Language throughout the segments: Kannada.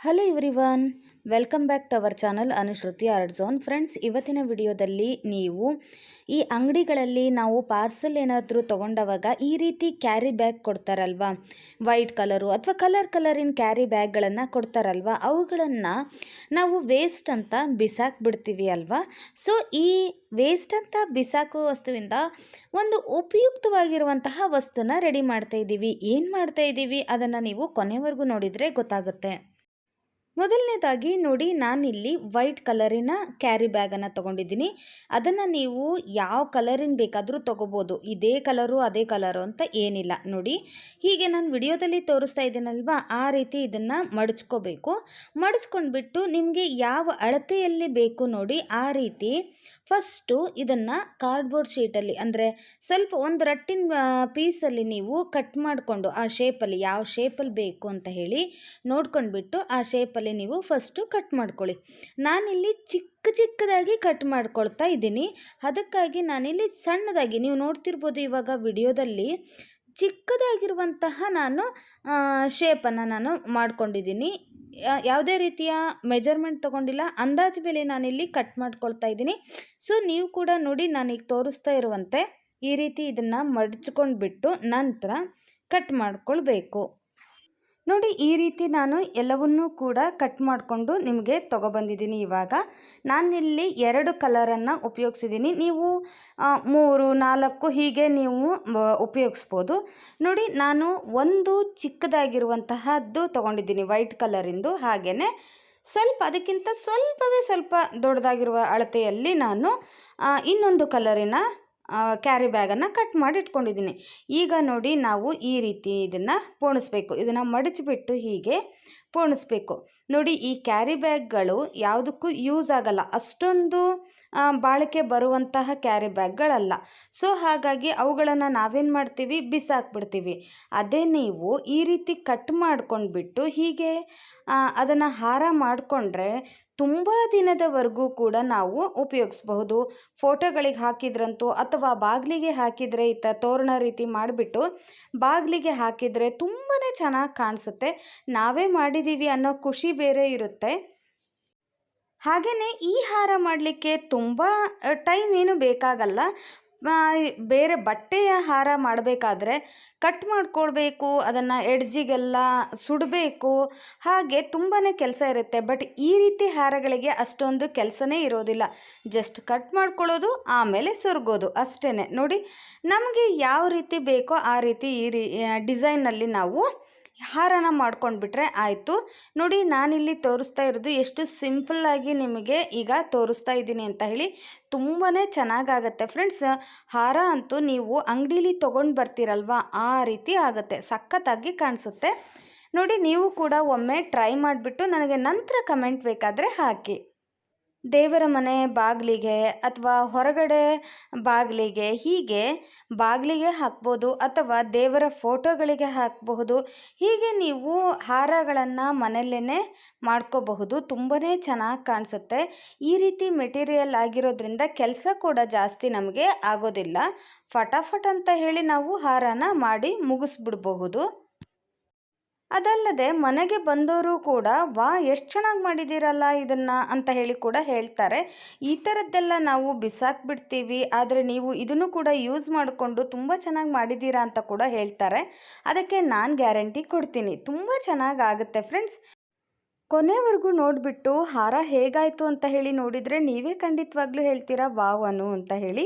Hello everyone welcome back to our channel Anushruti art zone friends ಇವತ್ತಿನ ವಿಡಿಯೋದಲ್ಲಿ ನೀವು ಈ ಅಂಗಡಿಗಳಲ್ಲಿ ನಾವು ಪಾರ್ಸಲ್ ಏನಾದರೂ ತೊಗೊಂಡವಾಗ ಈ ರೀತಿ ಕ್ಯಾರಿ ಬ್ಯಾಗ್ ಕೊಡ್ತಾರಲ್ವಾ? ವೈಟ್ ಕಲರು ಅಥವಾ ಕಲರ್ ಕಲರಿನ ಕ್ಯಾರಿ ಬ್ಯಾಗ್ಗಳನ್ನು ಕೊಡ್ತಾರಲ್ವಾ? ಅವುಗಳನ್ನು ನಾವು ವೇಸ್ಟ್ ಅಂತ ಬಿಸಾಕ್ಬಿಡ್ತೀವಿ ಅಲ್ವಾ? ಸೊ ಈ ವೇಸ್ಟ್ ಅಂತ ಬಿಸಾಕೋ ವಸ್ತುವಿಂದ ಒಂದು ಉಪಯುಕ್ತವಾಗಿರುವಂತಹ ವಸ್ತುನ ರೆಡಿ ಮಾಡ್ತಾ ಇದ್ದೀವಿ ಏನು ಮಾಡ್ತಾ ಇದ್ದೀವಿ ಅದನ್ನು ನೀವು ಕೊನೆವರೆಗೂ ನೋಡಿದರೆ ಗೊತ್ತಾಗುತ್ತೆ. ಮೊದಲನೇದಾಗಿ ನೋಡಿ, ನಾನಿಲ್ಲಿ ವೈಟ್ ಕಲರಿನ ಕ್ಯಾರಿ ಬ್ಯಾಗನ್ನು ತೊಗೊಂಡಿದ್ದೀನಿ. ಅದನ್ನು ನೀವು ಯಾವ ಕಲರಿನ ಬೇಕಾದರೂ ತೊಗೋಬೋದು. ಇದೇ ಕಲರು, ಅದೇ ಕಲರು ಅಂತ ಏನಿಲ್ಲ. ನೋಡಿ, ಹೀಗೆ ನಾನು ವಿಡಿಯೋದಲ್ಲಿ ತೋರಿಸ್ತಾ ಇದ್ದೀನಲ್ವಾ? ಆ ರೀತಿ ಇದನ್ನು ಮಡಚ್ಕೋಬೇಕು. ಮಡಚ್ಕೊಂಡ್ಬಿಟ್ಟು ನಿಮಗೆ ಯಾವ ಅಳತೆಯಲ್ಲಿ ಬೇಕು ನೋಡಿ, ಆ ರೀತಿ ಫಸ್ಟು ಇದನ್ನು ಕಾರ್ಡ್ಬೋರ್ಡ್ ಶೀಟಲ್ಲಿ ಅಂದರೆ ಸ್ವಲ್ಪ ಒಂದು ರಟ್ಟಿನ ಪೀಸಲ್ಲಿ ನೀವು ಕಟ್ ಮಾಡಿಕೊಂಡು ಆ ಶೇಪಲ್ಲಿ ಯಾವ ಶೇಪಲ್ಲಿ ಬೇಕು ಅಂತ ಹೇಳಿ ನೋಡ್ಕೊಂಡ್ಬಿಟ್ಟು ಆ ಶೇಪಲ್ಲಿ ನೀವು ಫಸ್ಟು ಕಟ್ ಮಾಡ್ಕೊಳ್ಳಿ. ನಾನಿಲ್ಲಿ ಚಿಕ್ಕ ಚಿಕ್ಕದಾಗಿ ಕಟ್ ಮಾಡ್ಕೊಳ್ತಾ ಇದ್ದೀನಿ. ಅದಕ್ಕಾಗಿ ನಾನಿಲ್ಲಿ ಸಣ್ಣದಾಗಿ, ನೀವು ನೋಡ್ತಿರ್ಬೋದು ಇವಾಗ ವಿಡಿಯೋದಲ್ಲಿ ಚಿಕ್ಕದಾಗಿರುವಂತಹ ನಾನು ಶೇಪನ್ನು ನಾನು ಮಾಡ್ಕೊಂಡಿದ್ದೀನಿ. ಯಾವುದೇ ರೀತಿಯ ಮೆಜರ್ಮೆಂಟ್ ತೊಗೊಂಡಿಲ್ಲ. ಅಂದಾಜು ಮೇಲೆ ನಾನಿಲ್ಲಿ ಕಟ್ ಮಾಡ್ಕೊಳ್ತಾ ಇದ್ದೀನಿ. ಸೊ ನೀವು ಕೂಡ ನೋಡಿ ನಾನೀಗ ತೋರಿಸ್ತಾ ಇರುವಂತೆ ಈ ರೀತಿ ಇದನ್ನು ಮಡಚ್ಕೊಂಡ್ಬಿಟ್ಟು ನಂತರ ಕಟ್ ಮಾಡ್ಕೊಳ್ಬೇಕು. ನೋಡಿ, ಈ ರೀತಿ ನಾನು ಎಲ್ಲವನ್ನೂ ಕೂಡ ಕಟ್ ಮಾಡಿಕೊಂಡು ನಿಮಗೆ ತೊಗೊಬಂದಿದ್ದೀನಿ ಇವಾಗ. ನಾನಿಲ್ಲಿ ಎರಡು ಕಲರನ್ನು ಉಪಯೋಗಿಸಿದ್ದೀನಿ. ನೀವು ಮೂರು, ನಾಲ್ಕು ಹೀಗೆ ನೀವು ಉಪಯೋಗಿಸ್ಬೋದು. ನೋಡಿ, ನಾನು ಒಂದು ಚಿಕ್ಕದಾಗಿರುವಂತಹದ್ದು ತೊಗೊಂಡಿದ್ದೀನಿ ವೈಟ್ ಕಲರಿಂದು ಹಾಗೆಯೇ ಸ್ವಲ್ಪ, ಅದಕ್ಕಿಂತ ಸ್ವಲ್ಪವೇ ಸ್ವಲ್ಪ ದೊಡ್ಡದಾಗಿರುವ ಅಳತೆಯಲ್ಲಿ ನಾನು ಇನ್ನೊಂದು ಕಲರಿನ ಕ್ಯಾರಿ ಬ್ಯಾಗನ್ನು ಕಟ್ ಮಾಡಿ ಇಟ್ಕೊಂಡಿದ್ದೀನಿ. ಈಗ ನೋಡಿ ನಾವು ಈ ರೀತಿ ಇದನ್ನು ಪೋಣಿಸ್ಬೇಕು. ಇದನ್ನು ಮಡಚಿಬಿಟ್ಟು ಹೀಗೆ ಪೋಣಿಸ್ಬೇಕು ನೋಡಿ, ಈ ಕ್ಯಾರಿ ಬ್ಯಾಗ್ಗಳು ಯಾವುದಕ್ಕೂ ಯೂಸ್ ಆಗಲ್ಲ. ಅಷ್ಟೊಂದು ಬಾಳಿಕೆ ಬರುವಂತಹ ಕ್ಯಾರಿ ಬ್ಯಾಗ್ಗಳಲ್ಲ ಸೊ ಹಾಗಾಗಿ ಅವುಗಳನ್ನು ನಾವೇನು ಮಾಡ್ತೀವಿ? ಬಿಸಾಕ್ಬಿಡ್ತೀವಿ. ಅದೇ ನೀವು ಈ ರೀತಿ ಕಟ್ ಮಾಡ್ಕೊಂಡ್ಬಿಟ್ಟು ಹೀಗೆ ಅದನ್ನು ಹಾರ ಮಾಡಿಕೊಂಡ್ರೆ ತುಂಬ ದಿನದವರೆಗೂ ಕೂಡ ನಾವು ಉಪಯೋಗಿಸ್ಬಹುದು. ಫೋಟೋಗಳಿಗೆ ಹಾಕಿದ್ರಂತೂ ಅಥವಾ ಬಾಗಿಲಿಗೆ ಹಾಕಿದರೆ ಈ ತೋರಣ ರೀತಿ ಮಾಡಿಬಿಟ್ಟು ಬಾಗಿಲಿಗೆ ಹಾಕಿದರೆ ತುಂಬಾ ಚೆನ್ನಾಗಿ ಕಾಣಿಸುತ್ತೆ. ನಾವೇ ಮಾಡಿದ್ದೀವಿ ಅನ್ನೋ ಖುಷಿ ಬೇರೆ ಇರುತ್ತೆ. ಹಾಗೆಯೇ ಈ ಹಾರ ಮಾಡಲಿಕ್ಕೆ ತುಂಬ ಟೈಮ್ ಏನು ಬೇಕಾಗಲ್ಲ. ಬೇರೆ ಬಟ್ಟೆಯ ಹಾರ ಮಾಡಬೇಕಾದ್ರೆ ಕಟ್ ಮಾಡ್ಕೊಳ್ಬೇಕು, ಅದನ್ನು ಎಡ್ಜಿಗೆಲ್ಲ ಸುಡಬೇಕು, ಹಾಗೆ ತುಂಬಾ ಕೆಲಸ ಇರುತ್ತೆ. ಬಟ್ ಈ ರೀತಿ ಹಾರಗಳಿಗೆ ಅಷ್ಟೊಂದು ಕೆಲಸನೇ ಇರೋದಿಲ್ಲ. ಜಸ್ಟ್ ಕಟ್ ಮಾಡ್ಕೊಳ್ಳೋದು, ಆಮೇಲೆ ಸುರ್ಗೋದು ಅಷ್ಟೇ ನೋಡಿ, ನಮಗೆ ಯಾವ ರೀತಿ ಬೇಕೋ ಆ ರೀತಿ ಈ ರೀ ಡಿಸೈನಲ್ಲಿ ನಾವು ಹಾರನ ಮಾಡ್ಕೊಂಡ್ಬಿಟ್ರೆ ಆಯಿತು. ನೋಡಿ, ನಾನಿಲ್ಲಿ ತೋರಿಸ್ತಾ ಇರೋದು ಎಷ್ಟು ಸಿಂಪಲ್ಲಾಗಿ ನಿಮಗೆ ಈಗ ತೋರಿಸ್ತಾ ಇದ್ದೀನಿ ಅಂತ ಹೇಳಿ ತುಂಬಾ ಚೆನ್ನಾಗಾಗತ್ತೆ ಫ್ರೆಂಡ್ಸ್. ಹಾರ ಅಂತೂ ನೀವು ಅಂಗಡೀಲಿ ತೊಗೊಂಡು ಬರ್ತೀರಲ್ವ? ಆ ರೀತಿ ಆಗುತ್ತೆ, ಸಖತ್ತಾಗಿ ಕಾಣಿಸುತ್ತೆ. ನೋಡಿ, ನೀವು ಕೂಡ ಒಮ್ಮೆ ಟ್ರೈ ಮಾಡಿಬಿಟ್ಟು ನನಗೆ ನಂತರ ಕಮೆಂಟ್ ಬೇಕಾದರೆ ಹಾಕಿ. ದೇವರ ಮನೆ ಬಾಗಿಲಿಗೆ ಅಥವಾ ಹೊರಗಡೆ ಬಾಗಿಲಿಗೆ ಹೀಗೆ ಬಾಗಿಲಿಗೆ ಹಾಕ್ಬೋದು ಅಥವಾ ದೇವರ ಫೋಟೋಗಳಿಗೆ ಹಾಕಬಹುದು. ಹೀಗೆ ನೀವು ಹಾರಗಳನ್ನು ಮನೆಯಲ್ಲೇ ಮಾಡ್ಕೋಬಹುದು. ತುಂಬಾ ಚೆನ್ನಾಗಿ ಕಾಣಿಸುತ್ತೆ. ಈ ರೀತಿ ಮೆಟೀರಿಯಲ್ ಆಗಿರೋದ್ರಿಂದ ಕೆಲಸ ಕೂಡ ಜಾಸ್ತಿ ನಮಗೆ ಆಗೋದಿಲ್ಲ. ಫಟಾಫಟ್ ಅಂತ ಹೇಳಿ ನಾವು ಹಾರನ ಮಾಡಿ ಮುಗಿಸ್ಬಿಡ್ಬಹುದು. ಅದಲ್ಲದೆ ಮನೆಗೆ ಬಂದವರು ಕೂಡ, ವಾ, ಎಷ್ಟು ಚೆನ್ನಾಗಿ ಮಾಡಿದ್ದೀರಲ್ಲ ಇದನ್ನು ಅಂತ ಹೇಳಿ ಕೂಡ ಹೇಳ್ತಾರೆ. ಈ ಥರದ್ದೆಲ್ಲ ನಾವು ಬಿಸಾಕ್ಬಿಡ್ತೀವಿ ಆದರೆ ನೀವು ಇದನ್ನು ಕೂಡ ಯೂಸ್ ಮಾಡಿಕೊಂಡು ತುಂಬ ಚೆನ್ನಾಗಿ ಮಾಡಿದ್ದೀರಾ ಅಂತ ಕೂಡ ಹೇಳ್ತಾರೆ. ಅದಕ್ಕೆ ನಾನು ಗ್ಯಾರಂಟಿ ಕೊಡ್ತೀನಿ. ತುಂಬ ಚೆನ್ನಾಗಿ ಆಗುತ್ತೆ ಫ್ರೆಂಡ್ಸ್. ಕೊನೆವರೆಗೂ ನೋಡಿಬಿಟ್ಟು, ಹಾರ ಹೇಗಾಯಿತು ಅಂತ ಹೇಳಿ ನೋಡಿದರೆ ನೀವೇ ಖಂಡಿತವಾಗ್ಲೂ ಹೇಳ್ತೀರಾ ವಾವನು ಅಂತ ಹೇಳಿ.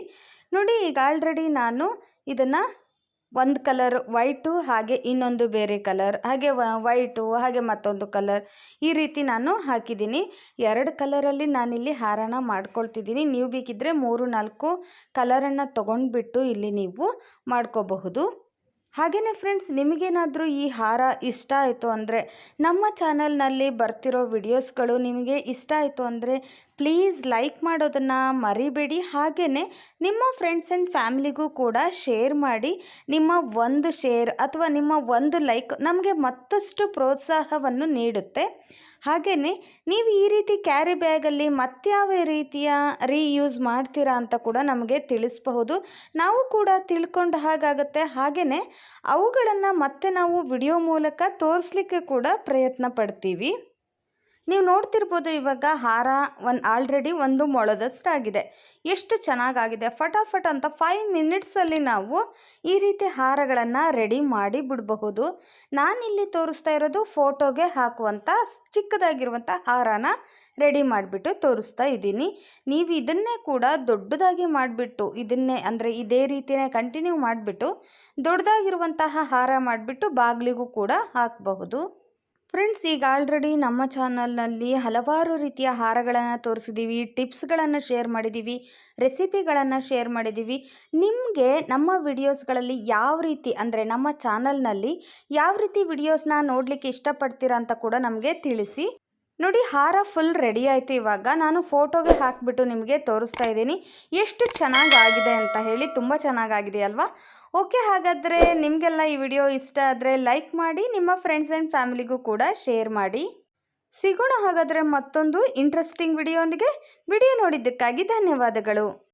ನೋಡಿ, ಈಗ ಆಲ್ರೆಡಿ ನಾನು ಇದನ್ನು ಒಂದು ಕಲರ್ ವೈಟು ಹಾಗೆ ಇನ್ನೊಂದು ಬೇರೆ ಕಲರ್ ಹಾಗೆ ವೈಟು ಹಾಗೆ ಮತ್ತೊಂದು ಕಲರ್ ಈ ರೀತಿ ನಾನು ಹಾಕಿದ್ದೀನಿ. ಎರಡು ಕಲರಲ್ಲಿ ನಾನಿಲ್ಲಿ ಹಾರನ ಮಾಡ್ಕೊಳ್ತಿದ್ದೀನಿ. ನೀವು ಬೇಕಿದ್ದರೆ ಮೂರು ನಾಲ್ಕು ಕಲರನ್ನು ತೊಗೊಂಡ್ಬಿಟ್ಟು ಇಲ್ಲಿ ನೀವು ಮಾಡ್ಕೋಬಹುದು. ಹಾಗೆಯೇ ಫ್ರೆಂಡ್ಸ್ ನಿಮಗೇನಾದರೂ ಈ ಹಾರ ಇಷ್ಟ ಆಯಿತು ಅಂದರೆ ನಮ್ಮ ಚಾನಲ್ನಲ್ಲಿ ಬರ್ತಿರೋ ವಿಡಿಯೋಸ್ಗಳು ನಿಮಗೆ ಇಷ್ಟ ಆಯಿತು ಅಂದರೆ ಪ್ಲೀಸ್ ಲೈಕ್ ಮಾಡೋದನ್ನು ಮರಿಬೇಡಿ. ಹಾಗೆಯೇ ನಿಮ್ಮ ಫ್ರೆಂಡ್ಸ್ ಆ್ಯಂಡ್ ಫ್ಯಾಮಿಲಿಗೂ ಕೂಡ ಶೇರ್ ಮಾಡಿ. ನಿಮ್ಮ ಒಂದು ಶೇರ್ ಅಥವಾ ನಿಮ್ಮ ಒಂದು ಲೈಕ್ ನಮಗೆ ಮತ್ತಷ್ಟು ಪ್ರೋತ್ಸಾಹವನ್ನು ನೀಡುತ್ತೆ. ಹಾಗೆಯೇ ನೀವು ಈ ರೀತಿ ಕ್ಯಾರಿ ಬ್ಯಾಗಲ್ಲಿ ಮತ್ತಾವ ರೀತಿಯ ರೀಯೂಸ್ ಮಾಡ್ತೀರಾ ಅಂತ ಕೂಡ ನಮಗೆ ತಿಳಿಸಬಹುದು. ನಾವು ಕೂಡ ತಿಳ್ಕೊಂಡು ಹಾಗಾಗುತ್ತೆ. ಹಾಗೆಯೇ ಅವುಗಳನ್ನು ಮತ್ತೆ ನಾವು ವಿಡಿಯೋ ಮೂಲಕ ತೋರಿಸ್ಲಿಕ್ಕೆ ಕೂಡ ಪ್ರಯತ್ನ ಪಡ್ತೀವಿ. ನೀವು ನೋಡ್ತಿರ್ಬೋದು ಇವಾಗ ಹಾರ ಒಂದು ಆಲ್ರೆಡಿ ಒಂದು ಮೊಳದಷ್ಟಾಗಿದೆ. ಎಷ್ಟು ಚೆನ್ನಾಗಾಗಿದೆ. ಫಟಾಫಟ್ ಅಂತ ಫೈವ್ ಮಿನಿಟ್ಸಲ್ಲಿ ನಾವು ಈ ರೀತಿ ಹಾರಗಳನ್ನು ರೆಡಿ ಮಾಡಿ ಬಿಡಬಹುದು. ನಾನಿಲ್ಲಿ ತೋರಿಸ್ತಾ ಇರೋದು ಫೋಟೋಗೆ ಹಾಕುವಂಥ ಚಿಕ್ಕದಾಗಿರುವಂಥ ಹಾರನ ರೆಡಿ ಮಾಡಿಬಿಟ್ಟು ತೋರಿಸ್ತಾ ಇದ್ದೀನಿ. ನೀವು ಇದನ್ನೇ ಕೂಡ ದೊಡ್ಡದಾಗಿ ಮಾಡಿಬಿಟ್ಟು, ಇದನ್ನೇ ಅಂದರೆ ಇದೇ ರೀತಿಯೇ ಕಂಟಿನ್ಯೂ ಮಾಡಿಬಿಟ್ಟು, ದೊಡ್ಡದಾಗಿರುವಂತಹ ಹಾರ ಮಾಡಿಬಿಟ್ಟು ಬಾಗಿಲಿಗೂ ಕೂಡ ಹಾಕಬಹುದು. ಫ್ರೆಂಡ್ಸ್, ಈಗ ಆಲ್ರೆಡಿ ನಮ್ಮ ಚಾನಲ್ನಲ್ಲಿ ಹಲವಾರು ರೀತಿಯ ಹಾರಗಳನ್ನು ತೋರಿಸಿದ್ದೀವಿ ಟಿಪ್ಸ್ಗಳನ್ನು ಶೇರ್ ಮಾಡಿದ್ದೀವಿ ರೆಸಿಪಿಗಳನ್ನು ಶೇರ್ ಮಾಡಿದ್ದೀವಿ ನಿಮಗೆ ನಮ್ಮ ವಿಡಿಯೋಸ್ಗಳಲ್ಲಿ ಯಾವ ರೀತಿ, ಅಂದರೆ ನಮ್ಮ ಚಾನಲ್ನಲ್ಲಿ ಯಾವ ರೀತಿ ವಿಡಿಯೋಸ್ನ ನೋಡಲಿಕ್ಕೆ ಇಷ್ಟಪಡ್ತೀರಾ ಅಂತ ಕೂಡ ನಮಗೆ ತಿಳಿಸಿ. ನೋಡಿ ಹಾರ ಫುಲ್ ರೆಡಿ ಆಯಿತು ಇವಾಗ. ನಾನು ಫೋಟೋಗೆ ಹಾಕಿಬಿಟ್ಟು ನಿಮಗೆ ತೋರಿಸ್ತಾ ಇದ್ದೀನಿ. ಎಷ್ಟು ಚೆನ್ನಾಗಾಗಿದೆ ಅಂತ ಹೇಳಿ, ತುಂಬ ಚೆನ್ನಾಗಾಗಿದೆ ಅಲ್ವಾ? ಓಕೆ, ಹಾಗಾದರೆ ನಿಮಗೆಲ್ಲ ಈ ವಿಡಿಯೋ ಇಷ್ಟ ಆದರೆ ಲೈಕ್ ಮಾಡಿ, ನಿಮ್ಮ ಫ್ರೆಂಡ್ಸ್ ಆ್ಯಂಡ್ ಫ್ಯಾಮಿಲಿಗೂ ಕೂಡ ಶೇರ್ ಮಾಡಿ. ಸಿಗೋಣ ಹಾಗಾದರೆ ಮತ್ತೊಂದು ಇಂಟ್ರೆಸ್ಟಿಂಗ್ ವಿಡಿಯೋಂದಿಗೆ. ವಿಡಿಯೋ ನೋಡಿದ್ದಕ್ಕಾಗಿ ಧನ್ಯವಾದಗಳು.